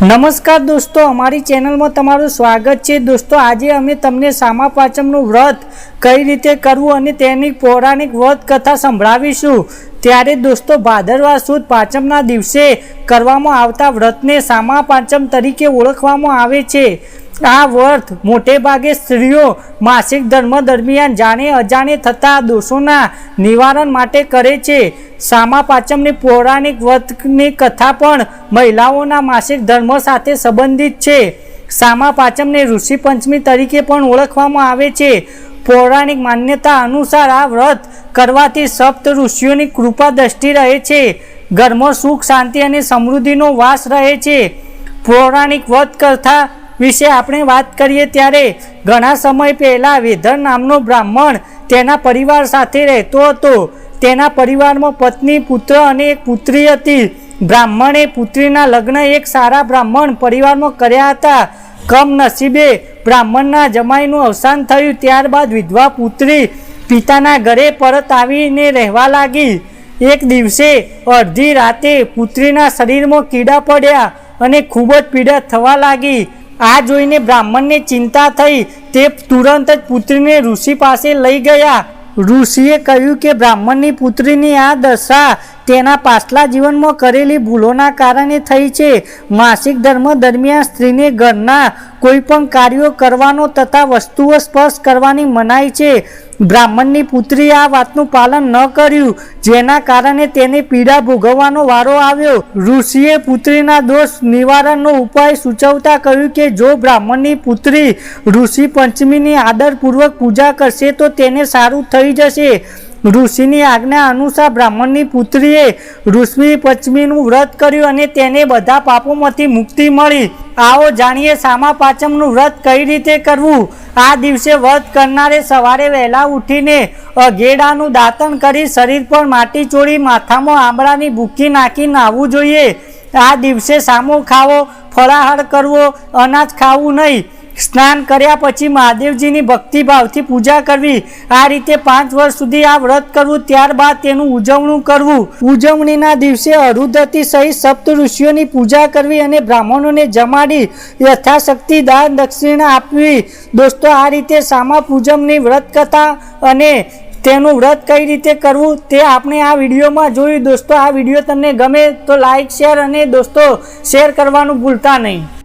નમસ્કાર દોસ્તો, અમારી ચેનલમાં તમારું સ્વાગત છે. દોસ્તો, આજે અમે તમને સામા પાંચમનું વ્રત કઈ રીતે કરવું અને તેની પૌરાણિક વ્રત કથા સંભળાવીશું. ત્યારે દોસ્તો ભાદરવા સુદ પાંચમના દિવસે કરવામાં આવતા વ્રતને સામા પાંચમ તરીકે ઓળખવામાં આવે છે. આ વ્રત મોટે ભાગે સ્ત્રીઓ માસિક ધર્મ દરમિયાન જાણે અજાણે થતા દોષોના નિવારણ માટે કરે છે. સામા પાંચમની પૌરાણિક વ્રતની કથા પણ મહિલાઓના માસિક ધર્મ સાથે સંબંધિત છે. સામા પાંચમને ઋષિ પંચમી તરીકે પણ ઓળખવામાં આવે છે. પૌરાણિક માન્યતા અનુસાર આ વ્રત કરવાથી સપ્ત ઋષિઓની કૃપા દ્રષ્ટિ રહે છે. ઘરમાં સુખ, શાંતિ અને સમૃદ્ધિનો વાસ રહે છે. પૌરાણિક વ્રત કથા વિશે આપણે વાત કરીએ ત્યારે ઘણા સમય પહેલાં વેધર નામનો બ્રાહ્મણ તેના પરિવાર સાથે રહેતો હતો. તેના પરિવારમાં પત્ની, પુત્ર અને એક પુત્રી હતી. બ્રાહ્મણે પુત્રીના લગ્ન એક સારા બ્રાહ્મણ પરિવારમાં કર્યા હતા. કમનસીબે બ્રાહ્મણના જમાઈનું અવસાન થયું, ત્યારબાદ વિધવા પુત્રી પિતાના ઘરે પરત આવીને રહેવા લાગી. એક દિવસે અડધી રાતે પુત્રીના શરીરમાં કીડા પડ્યા અને ખૂબ જ પીડા થવા લાગી. આ જોઈને બ્રાહ્મણને ચિંતા થઈ, તે તુરંત જ પુત્રીને ઋષિ પાસે લઈ ગયા. ઋષિએ કહ્યું કે બ્રાહ્મણની પુત્રીની આ દશા તેના પાછલા જીવનમાં કરેલી ભૂલોના કારણે થઈ છે. માસિક ધર્મ દરમિયાન સ્ત્રીને ઘરના કોઈ પણ કાર્યો કરવાનો તથા વસ્તુઓ સ્પર્શ કરવાની મનાઈ છે. બ્રાહ્મણની પુત્રીએ આ વાતનું પાલન ન કર્યું, જેના કારણે તેને પીડા ભોગવવાનો વારો આવ્યો. ઋષિએ પુત્રીના દોષ નિવારણનો ઉપાય સૂચવતા કહ્યું કે, જો બ્રાહ્મણની પુત્રી ઋષિ પંચમીની આદરપૂર્વક પૂજા કરશે તો તેને સારું થઈ જશે. ઋષિની આજ્ઞા અનુસાર બ્રાહ્મણની પુત્રીએ ઋષિ પંચમીનું વ્રત કર્યું અને તેને બધા પાપોમાંથી મુક્તિ મળી. આવો જાણીએ સામા પાંચમનું વ્રત કઈ રીતે કરવું? આ દિવસે વ્રત કરનારે સવારે વહેલા ઉઠીને અઘેડાનું દાંતણ કરી શરીર પર માટી ચોળી, માથામાં આંબળાની ભૂકી નાખી નાહવું જોઈએ. આ દિવસે સામો ખાવો ફળાહાર કરવો, અનાજ ખાવું નહીં. સ્નાન કર્યા પછી મહાદેવજીની ભક્તિભાવથી પૂજા કરવી. આ રીતે પાંચ વર્ષ સુધી આ વ્રત કરવું, ત્યારબાદ તેનું ઉજવણું કરવું. ઉજવણીના દિવસે અરુંધતી સહિત સપ્ત ઋષિઓની પૂજા કરવી અને બ્રાહ્મણોને જમાડી યથાશક્તિ દાન દક્ષિણા આપવી. દોસ્તો, આ રીતે સામા પૂજમની વ્રત કથા અને તેનું વ્રત કઈ રીતે કરવું તે આપણે આ વિડીયોમાં જોયું. દોસ્તો, આ વીડિયો તમને ગમે તો લાઈક, શેર અને દોસ્તો, શેર કરવાનું ભૂલતા નહીં.